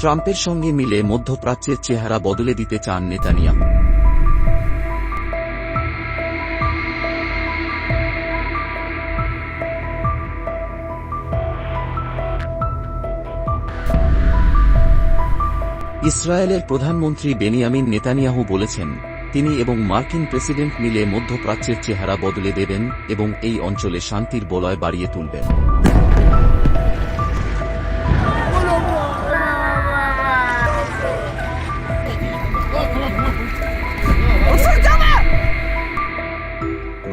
ট্রাম্পের সঙ্গে মিলে মধ্যপ্রাচ্যের চেহারা বদলে দিতে চান নেতানিয়াহু। ইসরায়েলের প্রধানমন্ত্রী বেনিয়ামিন নেতানিয়াহু বলেছেন, তিনি এবং মার্কিন প্রেসিডেন্ট মিলে মধ্যপ্রাচ্যের চেহারা বদলে দেবেন এবং এই অঞ্চলে শান্তির বলয় বাড়িয়ে তুলবেন।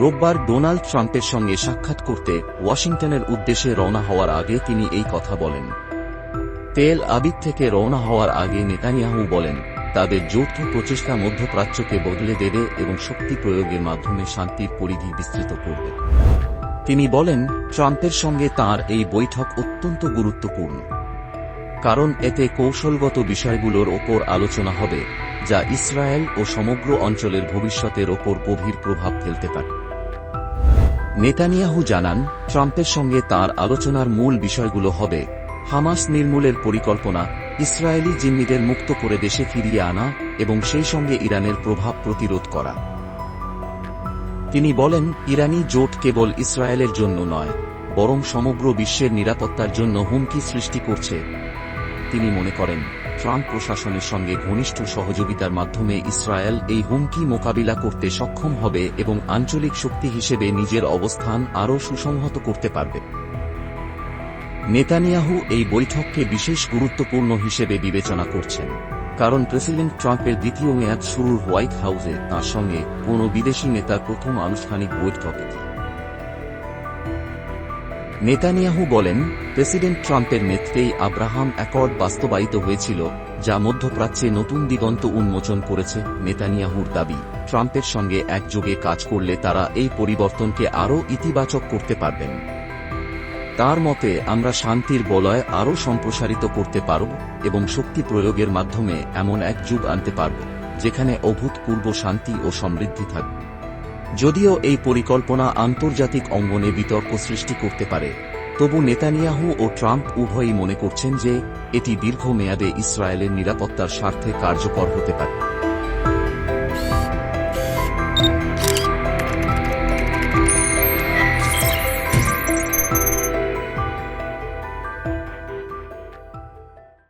রোববার ডোনাল্ড ট্রাম্পের সঙ্গে সাক্ষাৎ করতে ওয়াশিংটনের উদ্দেশ্যে রওনা হওয়ার আগে তিনি এই কথা বলেন। তেল আবিদ থেকে রওনা হওয়ার আগে নেতানিয়াহু বলেন, তাদের যৌথ প্রচেষ্টা মধ্যপ্রাচ্যকে বদলে দেবে এবং শক্তি প্রয়োগের মাধ্যমে শান্তির পরিধি বিস্তৃত করবে। তিনি বলেন, ট্রাম্পের সঙ্গে তার এই বৈঠক অত্যন্ত গুরুত্বপূর্ণ। কারণ এতে কৌশলগত বিষয়গুলোর ওপর আলোচনা হবে, যা ইসরায়েল ও সমগ্র অঞ্চলের ভবিষ্যতের ওপর গভীর প্রভাব ফেলতে পারে। নেতানিয়াহু জানান, ট্রাম্পের সঙ্গে তার আলোচনার মূল বিষয়গুলো হবে হামাস নির্মূলের পরিকল্পনা, ইসরায়েলি জিম্মিদের মুক্ত করে দেশে ফিরিয়ে আনা এবং সেই সঙ্গে ইরানের প্রভাব প্রতিরোধ করা। তিনি বলেন, ইরানি জোট কেবল ইসরায়েলের জন্য নয়, বরং সমগ্র বিশ্বের নিরাপত্তার জন্য হুমকি সৃষ্টি করছে। তিনি মনে করেন ট্রাম্প প্রশাসনের সঙ্গে ঘনিষ্ঠ সহযোগিতার মাধ্যমে ইসরায়েল এই হুমকি মোকাবিলা করতে সক্ষম হবে এবং আঞ্চলিক শক্তি হিসেবে নিজের অবস্থান আরও সুসংহত করতে পারবে। নেতানিয়াহু এই বৈঠককে বিশেষ গুরুত্বপূর্ণ হিসেবে বিবেচনা করছেন, কারণ প্রেসিডেন্ট ট্রাম্পের দ্বিতীয় মেয়াদ শুরুর হোয়াইট হাউসে তাঁর সঙ্গে কোনো বিদেশি নেতার প্রথম আনুষ্ঠানিক বৈঠক। নেতানিয়াহু বলেন, প্রেসিডেন্ট ট্রাম্পের নেতৃত্বেই আব্রাহাম অ্যাকর্ড বাস্তবায়িত হয়েছিল, যা মধ্যপ্রাচ্যে নতুন দিগন্ত উন্মোচন করেছে নেতানিয়াহুর দাবি। ট্রাম্পের সঙ্গে একযোগে কাজ করলে তারা এই পরিবর্তনকে আরও ইতিবাচক করতে পারবেন। তার মতে, আমরা শান্তির বলয় আরও সম্প্রসারিত করতে পারব এবং শক্তি প্রয়োগের মাধ্যমে এমন এক যুগ আনতে পারব, যেখানে অভূতপূর্ব শান্তি ও সমৃদ্ধি থাকবে। যদিও এই পরিকল্পনা আন্তর্জাতিক অঙ্গনে বিতর্ক সৃষ্টি করতে পারে, তবু নেতানিয়াহু ও ট্রাম্প উভয়ই মনে করছেন যে এটি দীর্ঘমেয়াদে ইসরায়েলের নিরাপত্তার স্বার্থে কার্যকর হতে পারে।